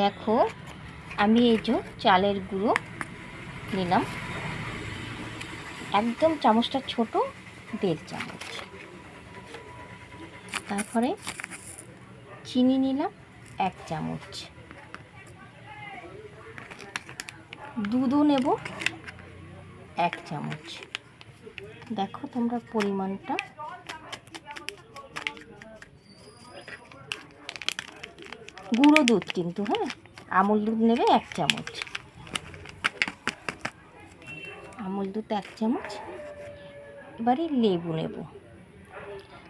দেখো, আমি এই যে চালের গুঁড়ো নিলাম। একদম চামচটা ছোট, দেড় চামচ। তারপরে চিনি নিলাম, এক চামচ। দুধও নেব, এক চামচ। দেখো তোমরা পরিমাণটা। গুঁড়ো দুধ কিন্তু হ্যাঁ? আমুল দুধ নেবে এক চামচ। আমুল দুধ এক চামচ। এবারে লেবু নেব।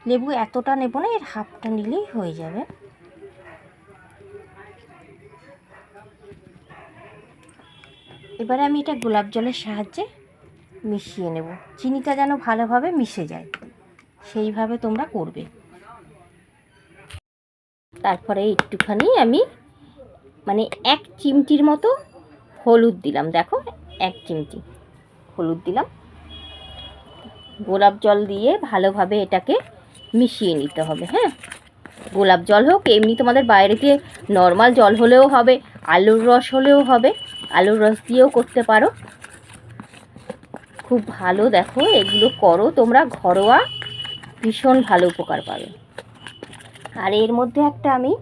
লেবু এতটা নেব না, এর হাফটা নিলেই হয়ে যাবে। এবারে আমি এটা গোলাপ জলের সাহায্যে মিশিয়ে নেব। চিনিটা যেন ভালোভাবে মিশে যায়, সেইভাবে তোমরা করবে। তারপরে একটুখানি আমি মানে এক চিমটির মতো হলুদ দিলাম, দেখো, এক চিমটি হলুদ দিলাম। গোলাপ জল দিয়ে ভালোভাবে এটাকে মিশিয়ে নিতে হবে হ্যাঁ? গোলাপ জল হোক, এমনি তোমাদের বাইরেতে নর্মাল জল হলেও হবে, আলুর রস হলেও হবে, আলুর রস দিয়েও করতে পারো। খুব ভালো দেখো, এগুলো করো, তোমরা ঘরোয়া ভীষণ ভালো উপকার পাবে। আর এর মধ্যে একটা আমি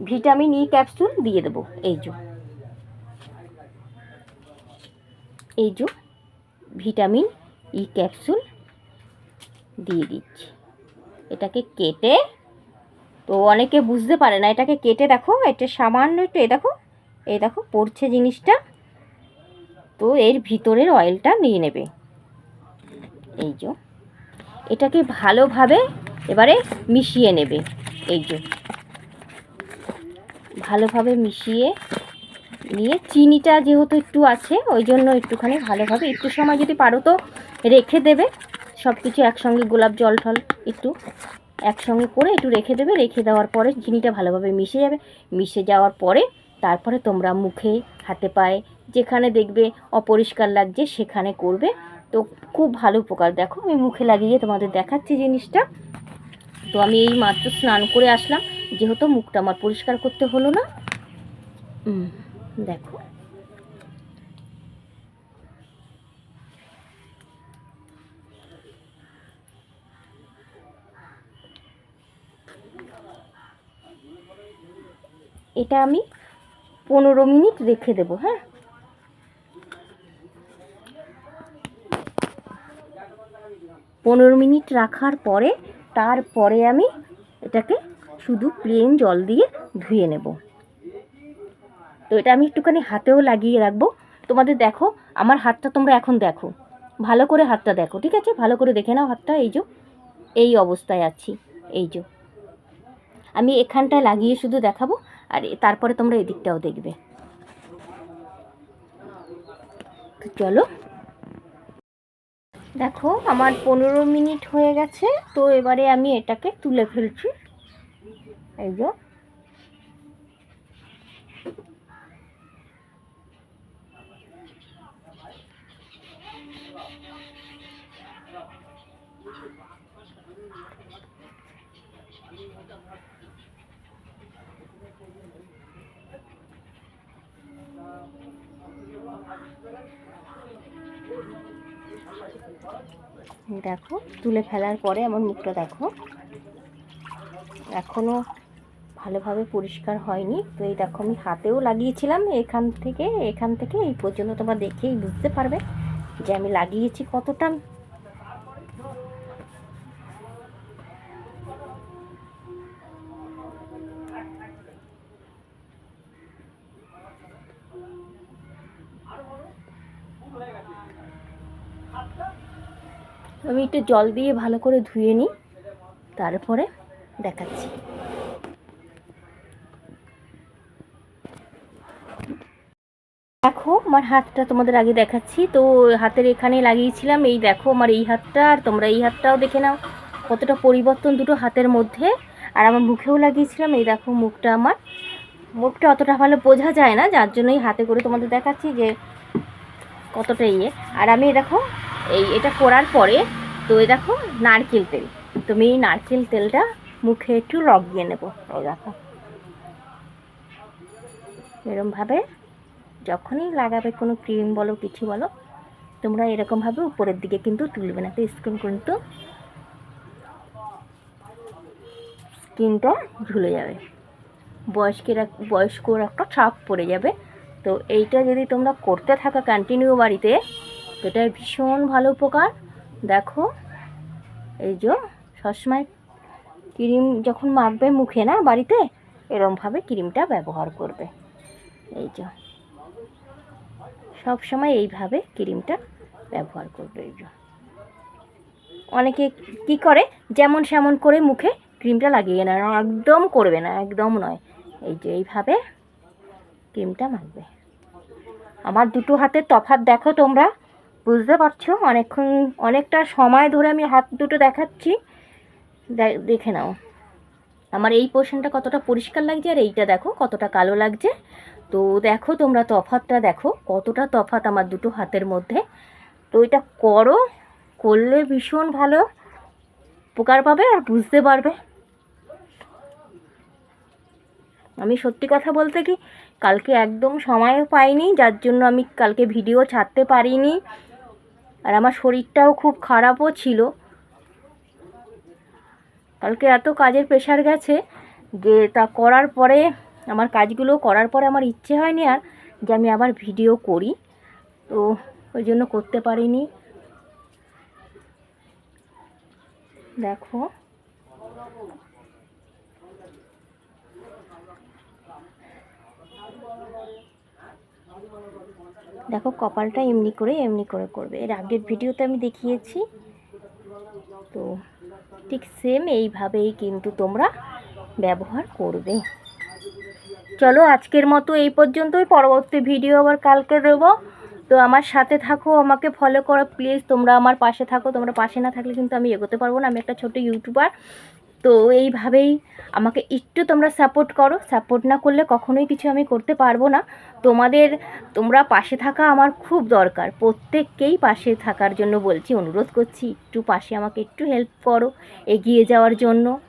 ভিটামিন ই ক্যাপসুল দিয়ে দেবো, এই যে। এই যে ভিটামিন ই ক্যাপসুল দিয়ে দিচ্ছি। এটাকে কেটে, তো অনেকে বুঝতে পারে না, এটাকে কেটে দেখো, এটা সামান্য একটু এ দেখো, এই দেখো, পড়ছে জিনিসটা। তো এর ভিতরের অয়েলটা নিয়ে নেবে। এই যে। এটাকে ভালোভাবে এবারে মিশিয়ে নেবে। এই যে। ভালোভাবে মিশিয়ে নিয়ে চিনিটা যেহেতু একটু আছে, ওই জন্য একটুখানি ভালোভাবে একটু সময় যদি পারো তো রেখে দেবে। সব কিছু একসঙ্গে গোলাপ জল টল একটু একসঙ্গে করে একটু রেখে দেবে। রেখে দেওয়ার পরে চিনিটা ভালোভাবে মিশে যাবে। মিশে যাওয়ার পরে তারপরে তোমরা মুখে, হাতে পায়ে যেখানে দেখবে অপরিষ্কার লাগছে সেখানে করবে। তো খুব ভালো উপকার। দেখো, আমি মুখে লাগিয়ে তোমাদের দেখাচ্ছি জিনিসটা। তো আমি এই মাত্র স্নান করে আসলাম। যেহেতু মুখটা আমার পরিষ্কার করতে হলো না। দেখো। এটা আমি পনেরো মিনিট রেখে দেবো হ্যাঁ? পনেরো মিনিট রাখার পরে তারপরে আমি এটাকে শুধু প্লেন জল দিয়ে ধুয়ে নেব। তো এটা আমি একটুখানি হাতেও লাগিয়ে রাখব। তোমাদের দেখো, আমার হাতটা তোমরা এখন দেখো। ভালো করে হাতটা দেখো, ঠিক আছে? ভালো করে দেখে নাও হাতটা, এই যে, এই অবস্থায় আছি, এই যে। আমি এখানটায় লাগিয়ে শুধু দেখাবো, আর তারপরে তোমরা এদিকটাও দেখবে। চলো দেখো আমার পনেরো মিনিট হয়ে গেছে তো এবারে আমি এটাকে তুলে ফেলছি। এই যে। দেখো, তুলে ফেলার পরে আমার মুখটা দেখো। এখনও ভালোভাবে পরিষ্কার হয়নি। তো এই দেখো, আমি হাতেও লাগিয়েছিলাম এখান থেকে এখান থেকে। এই পর্যন্ত তোমার দেখেই বুঝতে পারবে যে আমি লাগিয়েছি কতটা। আমি একটু জল দিয়ে ভালো করে ধুয়ে নিই, তারপরে দেখাচ্ছি। দেখো, আমার হাতটা তোমাদের আগে দেখাচ্ছি। তো হাতের এখানে লাগিয়েছিলাম, এই দেখো আমার এই হাতটা, আর তোমরা এই হাতটাও দেখে নাও। কতটা পরিবর্তন দুটো হাতের মধ্যে। আর আমার মুখেও লাগিয়েছিলাম, এই দেখো মুখটা আমার। মুখটা অতটা ভালো বোঝা যায় না, যার জন্যই হাতে করে তোমাদের দেখাচ্ছি যে কতটা ইয়ে। আর আমি, দেখো এই এটা করার পরে, তো এই দেখো নারকেল তেল। তুমি এই নারকেল তেলটা মুখে একটু লাগিয়ে নেব। এই দেখো। এরমভাবে যখনই লাগাবে কোনো ক্রিম বলো, কিছু বলো, তোমরা এরকমভাবে উপরের দিকে কিন্তু তুলবে না। তো স্কিন কিন্তু স্কিনটা ঝুলে যাবে। বয়স্কের, বয়স্কর একটা ছাপ পড়ে যাবে। তো এইটা যদি তোমরা করতে থাকো কন্টিনিউ বাড়িতে তো এটা ভীষণ ভালো উপকার। দেখো এই যে সবসময় ক্রিম যখন মাখবে মুখে না বাড়িতে এরমভাবে ক্রিমটা ব্যবহার করবে। এই যে সব সময় এইভাবে ক্রিমটা ব্যবহার করবে এই যে। অনেকে কি করে যেমন সেমন করে মুখে ক্রিমটা লাগিয়ে না, একদম করবে না একদম নয়। এই যে এইভাবে ক্রিমটা মাখবে। আমার দুটো হাতের তফাৎ দেখো তোমরা। বুঝতে পারছ? অনেকক্ষণ, অনেকটা সময় ধরে আমি হাত দুটো দেখাচ্ছি। দেখে নাও। আমার এই পোর্শনটা কতটা পরিষ্কার লাগছে আর এইটা দেখো কতটা কালো লাগছে। তো দেখো তোমরা তফাতটা দেখো, কতটা তফাত আমার দুটো হাতের মধ্যে। তো এটা করো, করলে ভীষণ ভালো উপকার পাবে আর বুঝতে পারবে। আমি সত্যি কথা বলতে কি, কালকে একদম সময়ও পাইনি, যার জন্য আমি কালকে ভিডিও ছাড়তে পারিনি। আর আমার শরীরটাও খুব খারাপও ছিল। কালকে এত কাজের প্রেশার গেছে যে তা করার পরে, আমার কাজগুলো করার পরে আমার ইচ্ছে হয়নি আর যে আমি আবার ভিডিও করি। তো ওই জন্য করতে পারিনি। দেখো। দেখো কপালটা এমনি করে এমনি করে করবে। এর আগের ভিডিওতে আমি দেখিয়েছি। তো ঠিক সেম এইভাবেই কিন্তু তোমরা ব্যবহার করবে। চলো আজকের মতো এই পর্যন্তই। পরবর্তী ভিডিও আবার কালকে দেবো। তো আমার সাথে থাকো, আমাকে ফলো করো। প্লিজ তোমরা আমার পাশে থাকো। তোমরা পাশে না থাকলে কিন্তু আমি এগোতে পারব না। আমি একটা ছোট ইউটিউবার তো এইভাবেই আমাকে একটু তোমরা সাপোর্ট করো। সাপোর্ট না করলে কখনোই কিছু আমি করতে পারব না। তোমাদের, তোমরা পাশে থাকা আমার খুব দরকার। প্রত্যেককেই পাশে থাকার জন্য বলছি, অনুরোধ করছি, একটু পাশে আমাকে একটু হেল্প করো এগিয়ে যাওয়ার জন্য।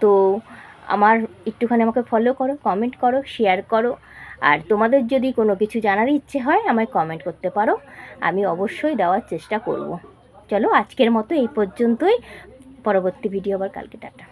তো আমার একটুখানি আমাকে ফলো করো কমেন্ট করো শেয়ার করো। আর তোমাদের যদি কোনো কিছু জানার ইচ্ছে হয়, আমায় কমেন্ট করতে পারো। আমি অবশ্যই দেওয়ার চেষ্টা করব। চলো আজকের মতো এই পর্যন্তই। পরবর্তী ভিডিও আবার কালকে টাটা।